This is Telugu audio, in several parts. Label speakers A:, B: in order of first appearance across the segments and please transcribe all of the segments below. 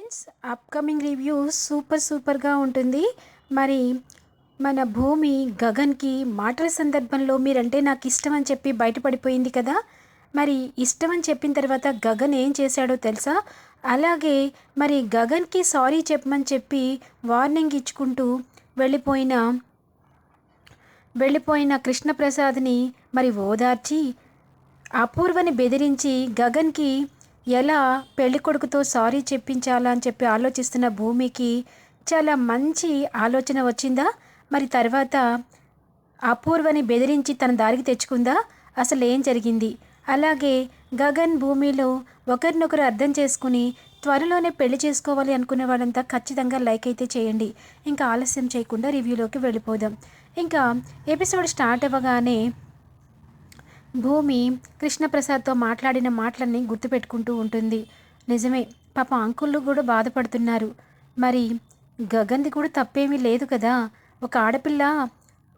A: ఫ్రెండ్స్ అప్కమింగ్ రివ్యూ సూపర్ సూపర్గా ఉంటుంది. మరి మన భూమి గగన్కి మాటల సందర్భంలో మీరంటే నాకు ఇష్టం అని చెప్పి బయటపడిపోయింది కదా. మరి ఇష్టం అని చెప్పిన తర్వాత గగన్ ఏం చేశాడో తెలుసా? అలాగే మరి గగన్కి సారీ చెప్పమని చెప్పి వార్నింగ్ ఇచ్చుకుంటూ వెళ్ళిపోయిన వెళ్ళిపోయిన కృష్ణప్రసాద్ని మరి ఓదార్చి అపూర్వని బెదిరించి గగన్కి ఎలా పెళ్ళికొడుకుతో సారీ చెప్పించాలా అని చెప్పి ఆలోచిస్తున్న భూమికి చాలా మంచి ఆలోచన వచ్చిందా? మరి తర్వాత అపూర్వని బెదిరించి తన దారికి తెచ్చుకుందా? అసలు ఏం జరిగింది? అలాగే గగన్ భూమిలో ఒకరినొకరు అర్థం చేసుకుని త్వరలోనే పెళ్ళి చేసుకోవాలి అనుకునే వాళ్ళంతా ఖచ్చితంగా లైక్ అయితే చేయండి. ఇంకా ఆలస్యం చేయకుండా రివ్యూలోకి వెళ్ళిపోదాం. ఇంకా ఎపిసోడ్ స్టార్ట్ అవ్వగానే భూమి కృష్ణప్రసాద్తో మాట్లాడిన మాటలన్నీ గుర్తుపెట్టుకుంటూ ఉంటుంది. నిజమే పాప అంకుళ్ళు కూడా బాధపడుతున్నారు. మరి గగన్ది కూడా తప్పేమీ లేదు కదా? ఒక ఆడపిల్ల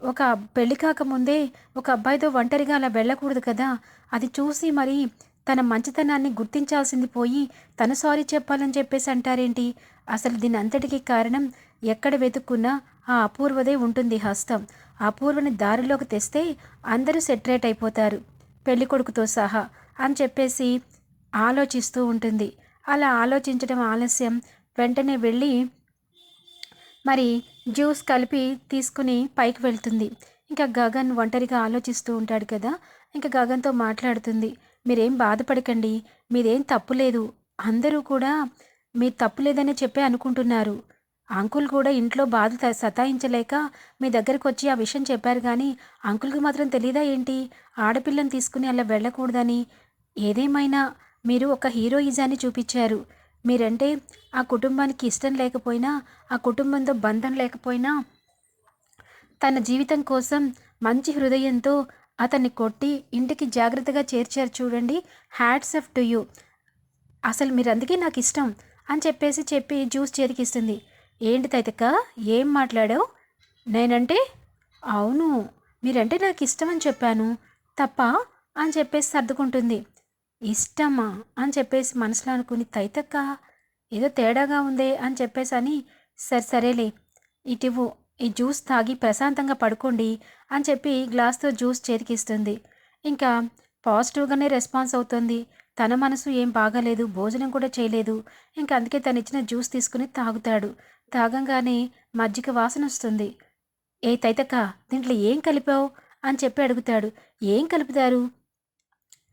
A: ఒక పెళ్ళి కాకముందే ఒక అబ్బాయితో ఒంటరిగా అలా వెళ్ళకూడదు కదా? అది చూసి మరి తన మంచితనాన్ని గుర్తించాల్సింది పోయి తను సారీ చెప్పాలని చెప్పేసి అంటారేంటి? అసలు దీని అంతటికీ కారణం ఎక్కడ వెతుక్కున్నా ఆ అపూర్వదే ఉంటుంది హస్తం. అపూర్వని దారిలోకి తెస్తే అందరూ సెటరేట్ అయిపోతారు. పెళ్ళి కొడుకుతో సహా అని చెప్పేసి ఆలోచిస్తూ ఉంటుంది. అలా ఆలోచించడం ఆలస్యం. వెంటనే వెళ్ళి మరి జ్యూస్ కలిపి తీసుకుని పైకి వెళ్తుంది. ఇంకా గగన్ ఒంటరిగా ఆలోచిస్తూ ఉంటాడు కదా? ఇంకా గగన్తో మాట్లాడుతుంది. మీరేం బాధపడకండి. మీరేం తప్పు లేదు. అందరూ కూడా మీరు తప్పు లేదని చెప్పే అనుకుంటున్నారు. అంకుల్ కూడా ఇంట్లో బాధ సతాయించలేక మీ దగ్గరికి వచ్చి ఆ విషయం చెప్పారు కానీ అంకుల్కి మాత్రం తెలీదా ఏంటి? ఆడపిల్లని తీసుకుని అలా వెళ్ళకూడదని. ఏదేమైనా మీరు ఒక హీరోయిజాన్ని చూపించారు. మీరంటే ఆ కుటుంబానికి ఇష్టం లేకపోయినా ఆ కుటుంబంతో బంధం లేకపోయినా తన జీవితం కోసం మంచి హృదయంతో అతన్ని కొట్టి ఇంటికి జాగ్రత్తగా చేర్చారు చూడండి. Hats off to you. అసలు మీరు అందుకే నాకు ఇష్టం అని చెప్పేసి చెప్పి జ్యూస్ చేతికిస్తుంది ఏంటి తైతక్క ఏం మాట్లాడావు? నేనంటే అవును మీరంటే నాకు ఇష్టం అని చెప్పాను తప్ప అని చెప్పేసి సర్దుకుంటుంది. ఇష్టమా అని చెప్పేసి మనసులో అనుకుని తైతక్క ఏదో తేడాగా ఉందే అని చెప్పేసి అని సరే సరేలే ఇటివ్వు ఈ జ్యూస్ తాగి ప్రశాంతంగా పడుకోండి అని చెప్పి గ్లాస్తో జ్యూస్ చేతికిస్తుంది. ఇంకా పాజిటివ్గానే రెస్పాన్స్ అవుతుంది. తన మనసు ఏం బాగాలేదు భోజనం కూడా చేయలేదు. ఇంకా అందుకే తను ఇచ్చిన జ్యూస్ తీసుకుని తాగుతాడు. తాగంగానే మజ్జిగ వాసన వస్తుంది. ఏ తైతక్క దీంట్లో ఏం కలిపావు? అని చెప్పి అడుగుతాడు. ఏం కలుపుతారు?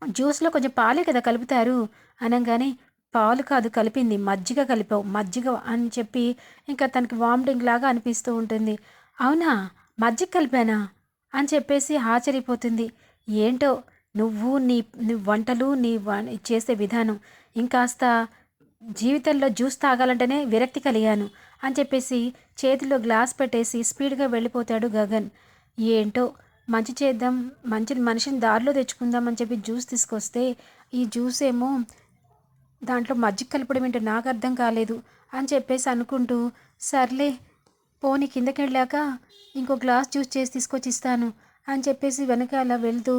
A: జ్యూస్లో కొంచెం పాలే కదా కలుపుతారు? అనగానే పాలు కాదు కలిపింది. మజ్జిగ కలిపావు. మజ్జిగ అని చెప్పి ఇంకా తనకి వామిటింగ్ లాగా అనిపిస్తూ ఉంటుంది. అవునా? మజ్జిగ కలిపానా? అని చెప్పేసి ఆశ్చర్యపోతుంది. ఏంటో? నువ్వు నీ నీ వంటలు నీ చేసే విధానం. ఇంకాస్త జీవితంలో జ్యూస్ తాగాలంటేనే విరక్తి కలిగాను అని చెప్పేసి చేతిలో గ్లాస్ పెట్టేసి స్పీడ్గా వెళ్ళిపోతాడు గగన్. ఏంటో? మంచి చేద్దాం మంచి మనిషిని దారిలో తెచ్చుకుందాం అని చెప్పి జ్యూస్ తీసుకొస్తే ఈ జ్యూస్ ఏమో దాంట్లో మజ్జిగ కలపడం ఏంటో నాకు అర్థం కాలేదు అని చెప్పేసి అనుకుంటూ సర్లే పోనీ కిందకి వెళ్ళాక ఇంకో గ్లాస్ జ్యూస్ చేసి తీసుకొచ్చి ఇస్తాను అని చెప్పేసి వెనకాల వెళ్తూ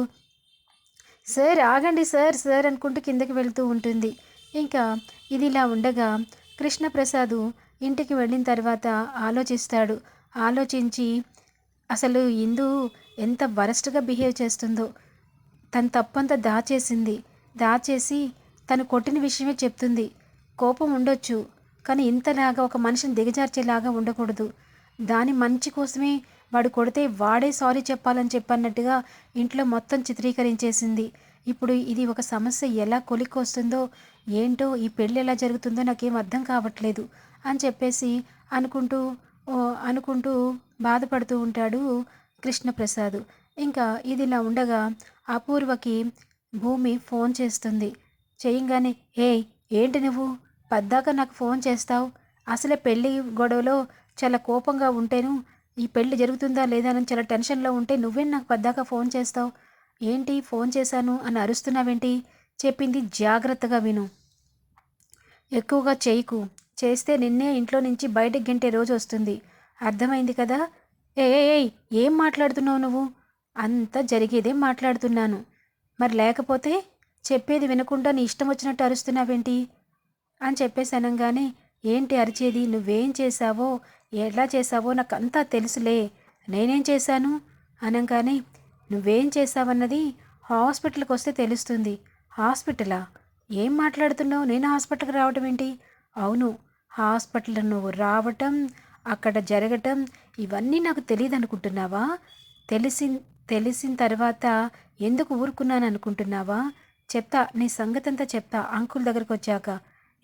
A: సార్ ఆగండి సార్ సార్ అనుకుంటూ కిందకి వెళ్తూ ఉంటుంది. ఇంకా ఇది ఇలా ఉండగా కృష్ణప్రసాద్ ఇంటికి వెళ్ళిన తర్వాత ఆలోచిస్తాడు. ఆలోచించి అసలు ఇందు ఎంత వరస్ట్గా బిహేవ్ చేస్తుందో. తన తప్పంతా దాచేసింది. దాచేసి తను కొట్టిన విషయమే చెప్తుంది. కోపం ఉండొచ్చు కానీ ఇంతలాగా ఒక మనిషిని దిగజార్చేలాగా ఉండకూడదు. దాని మంచి కోసమే వాడు కొడితే వాడే సారీ చెప్పాలని చెప్పన్నట్టుగా ఇంట్లో మొత్తం చిత్రీకరించేసింది. ఇప్పుడు ఇది ఒక సమస్య ఎలా కొలిక్కొస్తుందో ఏంటో ఈ పెళ్ళి ఎలా జరుగుతుందో నాకేం అర్థం కావట్లేదు అని చెప్పేసి అనుకుంటూ అనుకుంటూ బాధపడుతూ ఉంటాడు కృష్ణప్రసాద్. ఇంకా ఇది ఇలా ఉండగా అపూర్వకి భూమి ఫోన్ చేస్తుంది. చేయంగానే ఏయ్ ఏంటి నువ్వు? పద్దాక నాకు ఫోన్ చేస్తావు. అసలే పెళ్ళి గొడవలో చాలా కోపంగా ఉంటేను ఈ పెళ్ళి జరుగుతుందా లేదా అని చాలా టెన్షన్లో ఉంటే నువ్వే నాకు పద్దాక ఫోన్ చేస్తావు? ఏంటి ఫోన్ చేశాను అని అరుస్తున్నావేంటి? చెప్పింది జాగ్రత్తగా విను. ఎక్కువగా చేయకు. చేస్తే నిన్నే ఇంట్లో నుంచి బయటకు గెంటే రోజు వస్తుంది. అర్థమైంది కదా? ఏ ఏయ్ ఏం మాట్లాడుతున్నావు నువ్వు? అంతా జరిగేదే మాట్లాడుతున్నాను. మరి లేకపోతే చెప్పేది వినకుండా నీ ఇష్టం వచ్చినట్టు అరుస్తున్నావేంటి? అని చెప్పేసి అనగానే ఏంటి అరిచేది? నువ్వేం చేశావో? ఎలా చేశావో నాకు అంతా తెలుసులే. నేనేం చేశాను? అనగానే నువ్వేం చేశావన్నది హాస్పిటల్కి వస్తే తెలుస్తుంది. హాస్పిటలా? ఏం మాట్లాడుతున్నావు? నేను హాస్పిటల్కి రావటం ఏంటి? అవును హాస్పిటల్ నువ్వు రావటం అక్కడ జరగటం ఇవన్నీ నాకు తెలియదు అనుకుంటున్నావా? తెలిసి తెలిసిన తర్వాత ఎందుకు ఊరుకున్నాను అనుకుంటున్నావా? చెప్తా నీ సంగతంతా చెప్తా అంకుల్ దగ్గరకు వచ్చాక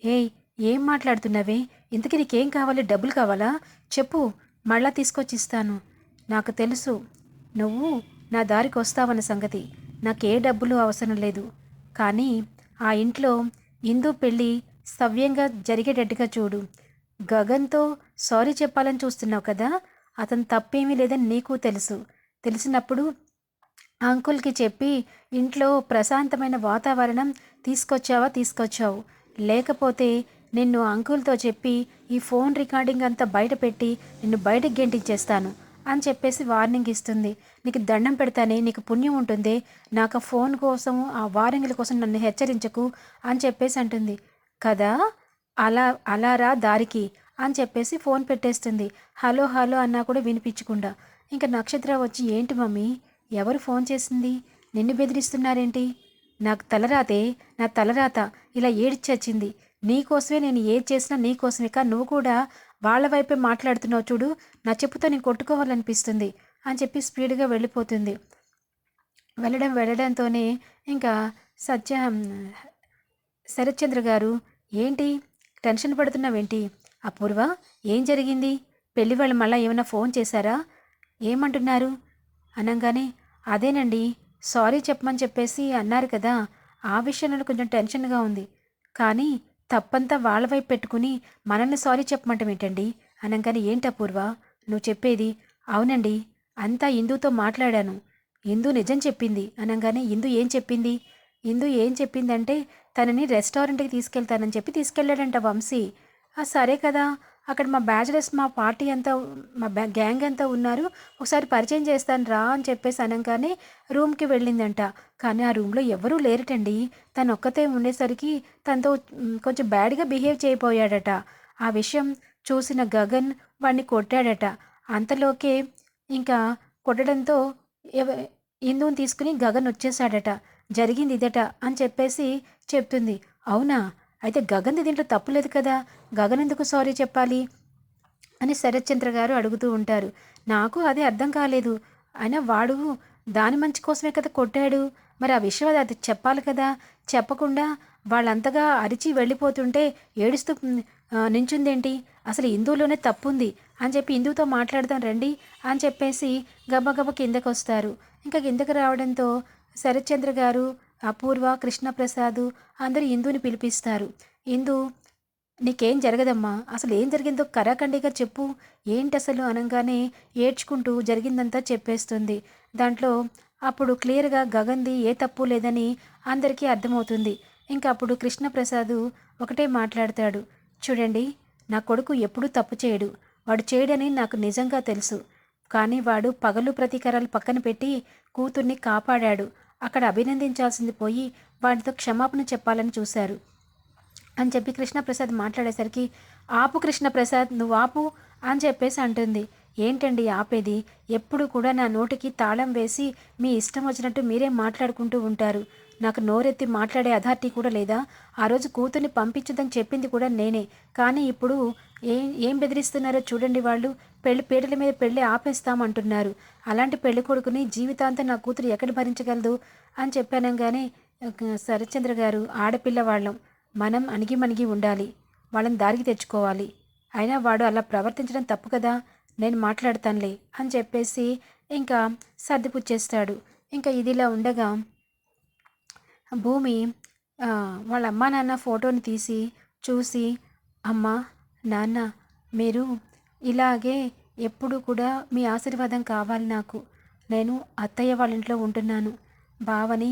A: ఏయ్ ఏం మాట్లాడుతున్నావే? ఇంతకీ నీకేం కావాలి? డబ్బులు కావాలా? చెప్పు మళ్ళా తీసుకొచ్చి ఇస్తాను నాకు తెలుసు నువ్వు నా దారికి వస్తావన్న సంగతి. నాకే డబ్బులు అవసరం లేదు. కానీ ఆ ఇంట్లో ఇందు పెళ్ళి సవ్యంగా జరిగేటట్టుగా చూడు. గగన్తో సారీ చెప్పాలని చూస్తున్నావు కదా? అతను తప్పేమీ లేదని నీకు తెలుసు. తెలిసినప్పుడు అంకుల్కి చెప్పి ఇంట్లో ప్రశాంతమైన వాతావరణం తీసుకొచ్చావా తీసుకొచ్చావు. లేకపోతే నిన్ను అంకుల్తో చెప్పి ఈ ఫోన్ రికార్డింగ్ అంతా బయట పెట్టి నిన్ను బయటకు గెంటించేస్తాను అని చెప్పేసి వార్నింగ్ ఇస్తుంది. నీకు దండం పెడతానే నీకు పుణ్యం ఉంటుంది నాకు ఆ ఫోన్ కోసం ఆ వార్నింగ్ల కోసం నన్ను హెచ్చరించకు అని చెప్పేసి అంటుంది. కదా అలా అలా రా దారికి అని చెప్పేసి ఫోన్ పెట్టేస్తుంది. హలో హలో అన్నా కూడా వినిపించకుండా. ఇంకా నక్షత్ర వచ్చి ఏంటి మమ్మీ? ఎవరు ఫోన్ చేసింది? నిన్ను బెదిరిస్తున్నారేంటి? నాకు తలరాతే నా తలరాత ఇలా ఏడ్చచ్చింది. నీకోసమే నేను ఏది చేసినా నీకోసమే కానీ నువ్వు కూడా వాళ్ళ వైపే మాట్లాడుతున్నావు చూడు. నా చెప్పుతో నేను కొట్టుకోవాలనిపిస్తుంది అని చెప్పి స్పీడ్గా వెళ్ళిపోతుంది. వెళ్ళడం వెళ్ళడంతోనే ఇంకా సత్య శరత్చంద్ర గారు ఏంటి? టెన్షన్ పడుతున్నావేంటి? అపూర్వ ఏం జరిగింది? పెళ్ళి వాళ్ళు మళ్ళీ ఏమైనా ఫోన్ చేశారా? ఏమంటున్నారు? అనగానే అదేనండి. సారీ చెప్పమని చెప్పేసి అన్నారు కదా ఆ విషయంలో కొంచెం టెన్షన్గా ఉంది. కానీ తప్పంతా వాళ్ళ వైపు పెట్టుకుని మనల్ని సారీ చెప్పమంటాం ఏంటండి? అనగానే ఏంటి అపూర్వ? నువ్వు చెప్పేది? అవునండి. అంతా ఇందుతో మాట్లాడాను. ఇందు నిజం చెప్పింది. అనగానే ఇందు ఏం చెప్పింది? ఇందు ఏం చెప్పిందంటే తనని రెస్టారెంట్కి తీసుకెళ్తానని చెప్పి తీసుకెళ్ళాడంట వంశీ. ఆ సరే కదా. అక్కడ మా బ్యాచిలర్స్ మా పార్టీ అంతా మా బ్యా గ్యాంగ్ అంతా ఉన్నారు. ఒకసారి పరిచయం చేస్తాను రా అని చెప్పేసి అనగానే రూమ్కి వెళ్ళిందంట. కానీ ఆ రూమ్లో ఎవరూ లేరటండి. తను ఒక్కతే ఉండేసరికి తనతో కొంచెం బ్యాడ్గా బిహేవ్ చేయబోయాడట. ఆ విషయం చూసిన గగన్ వాడిని కొట్టాడట. అంతలోకే ఇంకా కొట్టడంతో ఇందుని తీసుకుని గగన్ వచ్చేసాడట జరిగింది ఇదట అని చెప్పేసి చెప్తుంది. అవునా? అయితే గగన్ది దీంట్లో తప్పు లేదు కదా? గగన్ ఎందుకు సారీ చెప్పాలి? అని శరత్చంద్ర గారు అడుగుతూ ఉంటారు. నాకు అదే అర్థం కాలేదు. అయినా వాడు దాని మంచి కోసమే కదా కొట్టాడు. మరి ఆ విషయం అది అది చెప్పాలి కదా? చెప్పకుండా వాళ్ళంతగా అరిచి వెళ్ళిపోతుంటే ఏడుస్తూ నించుందేంటి? అసలు హిందువులోనే తప్పుంది. అని చెప్పి హిందువుతో మాట్లాడదాం రండి అని చెప్పేసి గబగబ కిందకు వస్తారు ఇంకా కిందకు రావడంతో శరత్చంద్ర గారు అపూర్వ కృష్ణప్రసాద్ అందరూ ఇందుని పిలిపిస్తారు. ఇందు నీకేం జరగదమ్మా? అసలు ఏం జరిగిందో కరాఖండిగా చెప్పు. ఏంటి అసలు అనగానే ఏడ్చుకుంటూ జరిగిందంతా చెప్పేస్తుంది. దాంట్లో అప్పుడు క్లియర్గా గగన్ది ఏ తప్పు లేదని అందరికీ అర్థమవుతుంది. ఇంకా అప్పుడు కృష్ణప్రసాద్ ఒకటే మాట్లాడతాడు. చూడండి నా కొడుకు ఎప్పుడూ తప్పు చేయడు. వాడు చేయడని నాకు నిజంగా తెలుసు. కానీ వాడు పగలు ప్రతీకారాలు పక్కన పెట్టి కూతుర్ని కాపాడాడు. అక్కడ అభినందించాల్సింది పోయి వాడితో క్షమాపణ చెప్పాలని చూశారు. అని చెప్పి కృష్ణప్రసాద్ మాట్లాడేసరికి ఆపు కృష్ణప్రసాద్ నువ్వు ఆపు అని చెప్పేసి అంటుంది. ఏంటండి ఆపేది? ఎప్పుడు కూడా నా నోటికి తాళం వేసి మీ ఇష్టం వచ్చినట్టు మీరే మాట్లాడుకుంటూ ఉంటారు. నాకు నోరెత్తి మాట్లాడే అథారిటీ కూడా లేదా. ఆ రోజు కూతుర్ని పంపించదని చెప్పింది కూడా నేనే. కానీ ఇప్పుడు ఏం ఏం బెదిరిస్తున్నారో చూడండి వాళ్ళు. పెళ్ళి పీటల మీద పెళ్ళి ఆపేస్తామంటున్నారు. అలాంటి పెళ్ళి కొడుకుని జీవితాంతం నా కూతురు ఎక్కడ భరించగలదు? అని చెప్పానంగానే శరత్చంద్ర గారు ఆడపిల్ల వాళ్ళం. మనం అణిగి మణిగి ఉండాలి. వాళ్ళని దారికి తెచ్చుకోవాలి. అయినా వాడు అలా ప్రవర్తించడం తప్పు కదా. నేను మాట్లాడతానులే అని చెప్పేసి ఇంకా సర్దిపుచ్చేస్తాడు ఇంకా ఇదిలా ఉండగా భూమి వాళ్ళ అమ్మా నాన్న ఫోటోని తీసి చూసి అమ్మ నాన్న మీరు ఇలాగే ఎప్పుడు కూడా మీ ఆశీర్వాదం కావాలి నాకు. నేను అత్తయ్య వాళ్ళ ఇంట్లో ఉంటున్నాను. బావని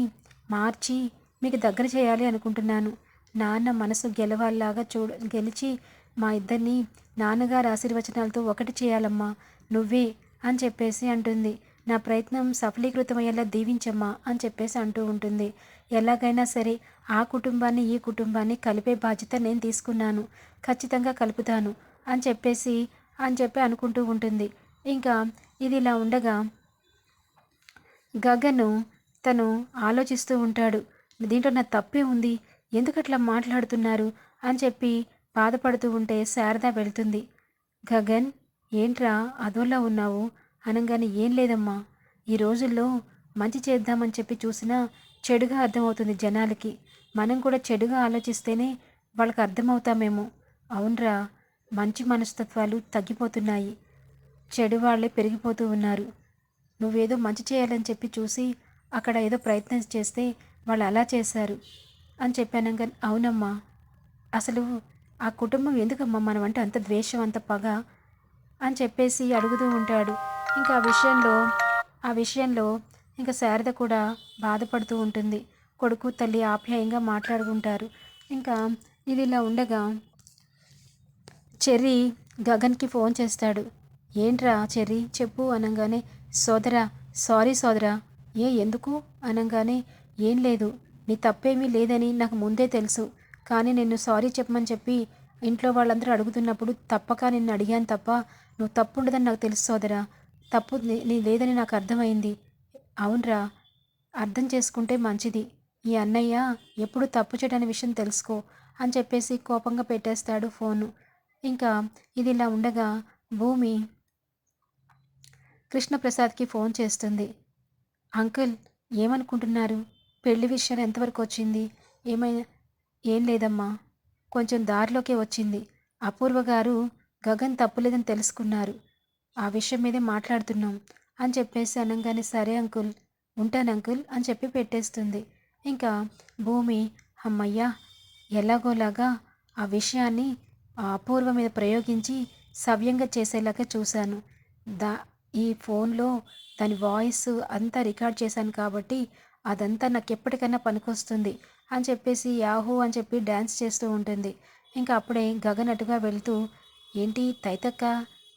A: మార్చి మీకు దగ్గర చేయాలి అనుకుంటున్నాను. నాన్న మనసు గెలవాల్లాగా చూడ గెలిచి మా ఇద్దరిని నాన్నగారి ఆశీర్వచనాలతో ఒకటి చేయాలమ్మా. నువ్వే అని చెప్పేసి అంటుంది. నా ప్రయత్నం సఫలీకృతమయ్యేలా దీవించమ్మా అని చెప్పేసి అంటూ ఉంటుంది. ఎలాగైనా సరే ఆ కుటుంబాన్ని ఈ కుటుంబాన్ని కలిపే బాధ్యత నేను తీసుకున్నాను. ఖచ్చితంగా కలుపుతాను అని చెప్పేసి అని చెప్పి అనుకుంటూ ఉంటుంది. ఇంకా ఇది ఇలా ఉండగా గగను తను ఆలోచిస్తూ ఉంటాడు. దీంట్లో నా తప్పే ఉంది. ఎందుకట్లా మాట్లాడుతున్నారు? అని చెప్పి బాధపడుతూ ఉంటే శారద వెళ్తుంది. గగన్ ఏంట్రా అదోలా ఉన్నావు? అనగానే ఏం లేదమ్మా. ఈ రోజుల్లో మంచి చేద్దామని చెప్పి చూసినా చెడుగా అర్థమవుతుంది జనాలకి. మనం కూడా చెడుగా ఆలోచిస్తేనే వాళ్ళకి అర్థమవుతామేమో. అవునరా మంచి మనస్తత్వాలు తగ్గిపోతున్నాయి. చెడు వాళ్ళే పెరిగిపోతూ ఉన్నారు. నువ్వేదో మంచి చేయాలని చెప్పి చూసి అక్కడ ఏదో ప్రయత్నం చేస్తే వాళ్ళు అలా చేశారు అని చెప్పాను కానీ అవునమ్మా. అసలు ఆ కుటుంబం ఎందుకమ్మా మనం అంటే అంత ద్వేషం అంత పగ? అని చెప్పేసి అడుగుతూ ఉంటాడు. ఇంకా ఆ విషయంలో ఆ విషయంలో ఇంకా శారద కూడా బాధపడుతూ ఉంటుంది. కొడుకు తల్లి ఆప్యాయంగా మాట్లాడుకుంటారు. ఇంకా ఇది ఇలా ఉండగా చెర్రీ గగన్కి ఫోన్ చేస్తాడు. ఏంట్రా చెర్రీ చెప్పు అనగానే సోదరా సారీ సోదరా ఏ ఎందుకు? అనగానే ఏం లేదు నీ తప్పేమీ లేదని నాకు ముందే తెలుసు. కానీ నిన్ను సారీ చెప్పమని చెప్పి ఇంట్లో వాళ్ళందరూ అడుగుతున్నప్పుడు తప్పక నిన్ను అడిగాను తప్ప నువ్వు తప్పు ఉండదని నాకు తెలుసు సోదరా. తప్పు నీ- లేదని నాకు అర్థమైంది. అవునరా అర్థం చేసుకుంటే మంచిది. ఈ అన్నయ్య ఎప్పుడు తప్పు చేయడానికి విషయం తెలుసుకో అని చెప్పేసి కోపంగా పెట్టేస్తాడు ఫోను. ఇంకా ఇది ఇలా ఉండగా భూమి కృష్ణప్రసాద్కి ఫోన్ చేస్తుంది. అంకుల్ ఏమనుకుంటున్నారు? పెళ్ళి విషయం ఎంతవరకు వచ్చింది? ఏమైనా ఏం లేదమ్మా. కొంచెం దారిలోకే వచ్చింది. అపూర్వ గారు గగన్ తప్పులేదని తెలుసుకున్నారు. ఆ విషయం మీదే మాట్లాడుతున్నాం అని చెప్పేసి అనగానే సరే అంకుల్ ఉంటాను అంకుల్ అని చెప్పి పెట్టేస్తుంది. ఇంకా భూమి అమ్మయ్యా ఎలాగోలాగా ఆ విషయాన్ని అపూర్వ మీద ప్రయోగించి సవ్యంగా చేసేలాగా చూశాను. దా ఈ ఫోన్లో దాని వాయిస్ అంతా రికార్డ్ చేశాను కాబట్టి అదంతా నాకు ఎప్పటికైనా పనికొస్తుంది అని చెప్పేసి యాహూ అని చెప్పి డ్యాన్స్ చేస్తూ ఉంటుంది. ఇంకా అప్పుడే గగనటుగా వెళ్తూ ఏంటి తైతక్క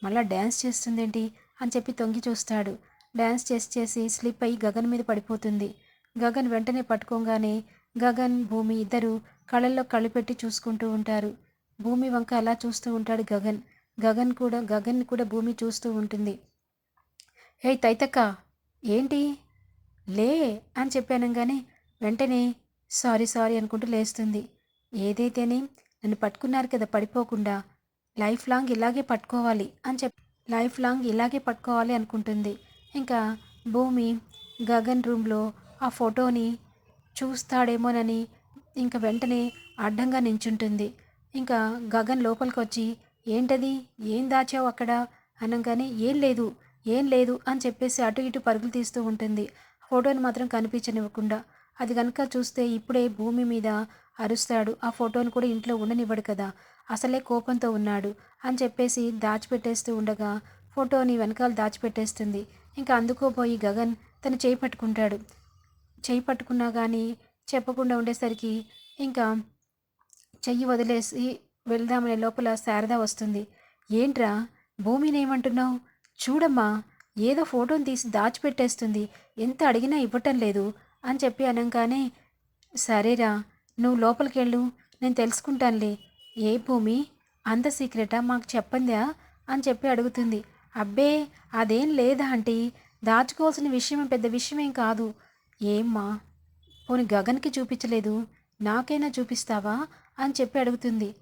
A: మళ్ళా డ్యాన్స్ చేస్తుందేంటి అని చెప్పి తొంగి చూస్తాడు. డ్యాన్స్ చేసి చేసి స్లిప్ అయ్యి గగన్ మీద పడిపోతుంది. గగన్ వెంటనే పట్టుకోగానే గగన్ భూమి ఇద్దరు కళ్ళల్లో కళ్ళు పెట్టి చూసుకుంటూ ఉంటారు. భూమి వంక అలా చూస్తూ ఉంటాడు గగన్. గగన్ కూడా గగన్ కూడా భూమి చూస్తూ ఉంటుంది. ఏయ్ తైతక్క ఏంటి? లే అని చెప్పానంగానే వెంటనే సారీ సారీ అనుకుంటూ లేస్తుంది. ఏదైతేనే నన్ను పట్టుకున్నారు కదా పడిపోకుండా లైఫ్ లాంగ్ ఇలాగే పట్టుకోవాలి అని చెప్ లైఫ్ లాంగ్ ఇలాగే పట్టుకోవాలి అనుకుంటుంది. ఇంకా భూమి గగన్ రూమ్లో ఆ ఫోటోని చూస్తాడేమోనని ఇంకా వెంటనే అడ్డంగా నించుంటుంది. ఇంకా గగన్ లోపలికి వచ్చి ఏంటది? ఏం దాచావు అక్కడ? అనగానే ఏం లేదు ఏం లేదు అని చెప్పేసి అటు ఇటు పరుగులు తీస్తూ ఉంటుంది. ఫోటోని మాత్రం కనిపించనివ్వకుండా. అది కనుక చూస్తే ఇప్పుడే భూమి మీద అరుస్తాడు. ఆ ఫోటోని కూడా ఇంట్లో ఉండనివ్వడు కదా. అసలే కోపంతో ఉన్నాడు అని చెప్పేసి దాచిపెట్టేస్తూ ఉండగా ఫోటోని వెనకాల దాచిపెట్టేస్తుంది. ఇంకా అందుకోపోయి గగన్ తను చేయి పట్టుకుంటాడు. చేయి పట్టుకున్నా కానీ చెప్పకుండా ఉండేసరికి ఇంకా చెయ్యి వదిలేసి వెళ్దామనే లోపల శారద వస్తుంది. ఏంట్రా భూమిని ఏమంటున్నావు చూడమ్మా ఏదో ఫోటోని తీసి దాచిపెట్టేస్తుంది. ఎంత అడిగినా ఇవ్వటం లేదు అని చెప్పి అనగానే సరేరా నువ్వు లోపలికి వెళ్ళు నేను తెలుసుకుంటానులే ఏ భూమి? అంత సీక్రెటా? మాకు చెప్పందా? అని చెప్పి అడుగుతుంది. అబ్బే అదేం లేదా ఆంటీ? దాచుకోవాల్సిన విషయం పెద్ద విషయమేం కాదు. ఏమ్మా? పోనీ గగన్కి చూపించలేదు. నాకైనా చూపిస్తావా? అని చెప్పి అడుగుతుంది.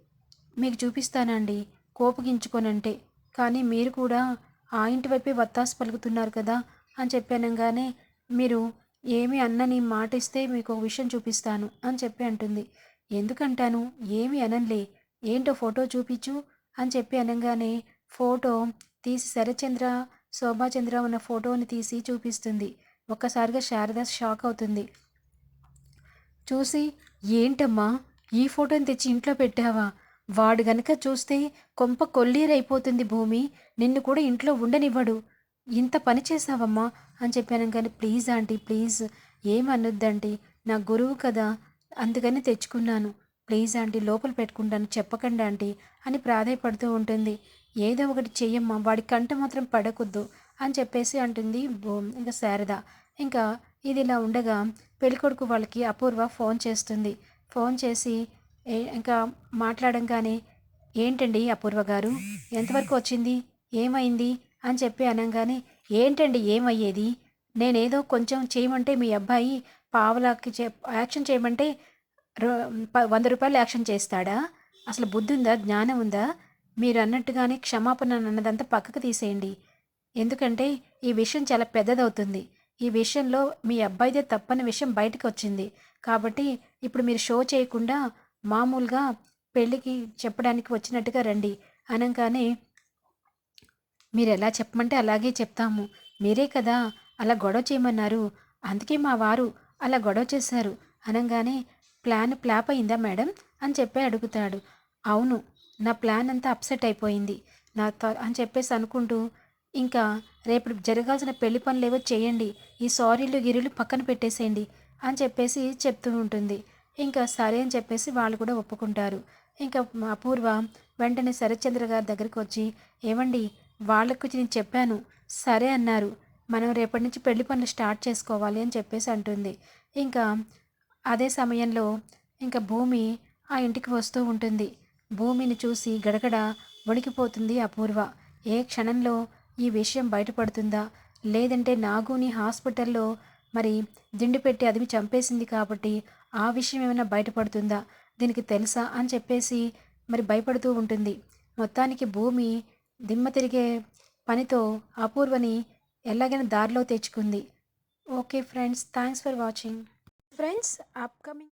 A: మీకు చూపిస్తానండి. కోపగించుకోనంటే. కానీ మీరు కూడా ఆ ఇంటి వైపే వత్తాసు పలుకుతున్నారు కదా? అని చెప్పానంగానే మీరు ఏమి అన్నని మాట ఇస్తే మీకు ఒక విషయం చూపిస్తాను అని చెప్పి అంటుంది. ఎందుకంటాను? ఏమి అనలే ఏంటో ఫోటో చూపించు అని చెప్పి అనగానే ఫోటో తీసి శరచంద్ర శోభాచంద్ర ఉన్న ఫోటోని తీసి చూపిస్తుంది. ఒక్కసారిగా శారద షాక్ అవుతుంది. చూసి ఏంటమ్మా ఈ ఫోటోని తెచ్చి ఇంట్లో పెట్టావా? వాడు గనక చూస్తే కొంప కొల్లీరైపోతుంది భూమి నిన్ను కూడా ఇంట్లో ఉండనివ్వడు. ఇంత పని చేసావమ్మా అని చెప్పాను కానీ ప్లీజ్ ఆంటీ ప్లీజ్ ఏమనొద్దంటీ నా గురువు కదా అందుకని తెచ్చుకున్నాను. ప్లీజ్ ఆంటీ లోపల పెట్టుకుంటాను చెప్పకండి ఆంటీ అని ప్రాధాయపడుతూ ఉంటుంది. ఏదో ఒకటి చెయ్యమ్మా వాడి కంట మాత్రం పడకొద్దు అని చెప్పేసి అంటుంది ఇంకా శారద. ఇంకా ఇది ఇలా ఉండగా పెళ్ళికొడుకు వాళ్ళకి అపూర్వ ఫోన్ చేస్తుంది. ఫోన్ చేసి ఇంకా మాట్లాడంగానే ఏంటండి అపూర్వ గారు ఎంతవరకు వచ్చింది ఏమైంది? అని చెప్పి అనగానే ఏంటండి ఏమయ్యేది? నేనేదో కొంచెం చేయమంటే మీ అబ్బాయి పావలాకి చే యాక్షన్ చేయమంటే వంద రూపాయలు యాక్షన్ చేస్తాడా? అసలు బుద్ధి ఉందా జ్ఞానం ఉందా మీరు అన్నట్టుగానే క్షమాపణ అన్నదంతా పక్కకు తీసేయండి. ఎందుకంటే ఈ విషయం చాలా పెద్దదవుతుంది. ఈ విషయంలో మీ అబ్బాయిదే తప్పని విషయం బయటకు వచ్చింది కాబట్టి ఇప్పుడు మీరు షో చేయకుండా మామూలుగా పెళ్ళికి చెప్పడానికి వచ్చినట్టుగా రండి. అనగానే మీరు ఎలా చెప్పమంటే అలాగే చెప్తాము. మీరే కదా అలా గొడవ చేయమన్నారు. అందుకే మా వారు అలా గొడవ చేశారు. అనగానే ప్లాన్ ప్లాప్ అయిందా మేడం? అని చెప్పి అడుగుతాడు. అవును నా ప్లాన్ అంతా అప్సెట్ అయిపోయింది. నా త అని చెప్పేసి అనుకుంటూ ఇంకా రేపు జరగాల్సిన పెళ్ళి పనులు ఏవో చేయండి. ఈ సారీలు గిరిలు పక్కన పెట్టేసేయండి అని చెప్పేసి చెప్తూ ఉంటుంది. ఇంకా సరే అని చెప్పేసి వాళ్ళు కూడా ఒప్పుకుంటారు. ఇంకా అపూర్వ వెంటనే శరత్చంద్ర గారి దగ్గరికి వచ్చి ఏమండి వాళ్ళకు నేను చెప్పాను. సరే అన్నారు. మనం రేపటి నుంచి పెళ్ళి పనులు స్టార్ట్ చేసుకోవాలి అని చెప్పేసి అంటుంది. ఇంకా అదే సమయంలో ఇంకా భూమి ఆ ఇంటికి వస్తూ ఉంటుంది. భూమిని చూసి గడగడ వణికిపోతుంది అపూర్వ. ఏ క్షణంలో ఈ విషయం బయటపడుతుందా? లేదంటే నాగుని హాస్పిటల్లో మరి దిండు పెట్టి అదిమి చంపేసింది కాబట్టి ఆ విషయం ఏమైనా బయటపడుతుందా? దీనికి తెలుసా అని చెప్పేసి మరి భయపడుతూ ఉంటుంది. మొత్తానికి భూమి దిమ్మ తిరిగే పనితో అపూర్వని ఎలాగైనా దారిలో తెచ్చుకుంది. Okay friends thanks for watching. Friends upcoming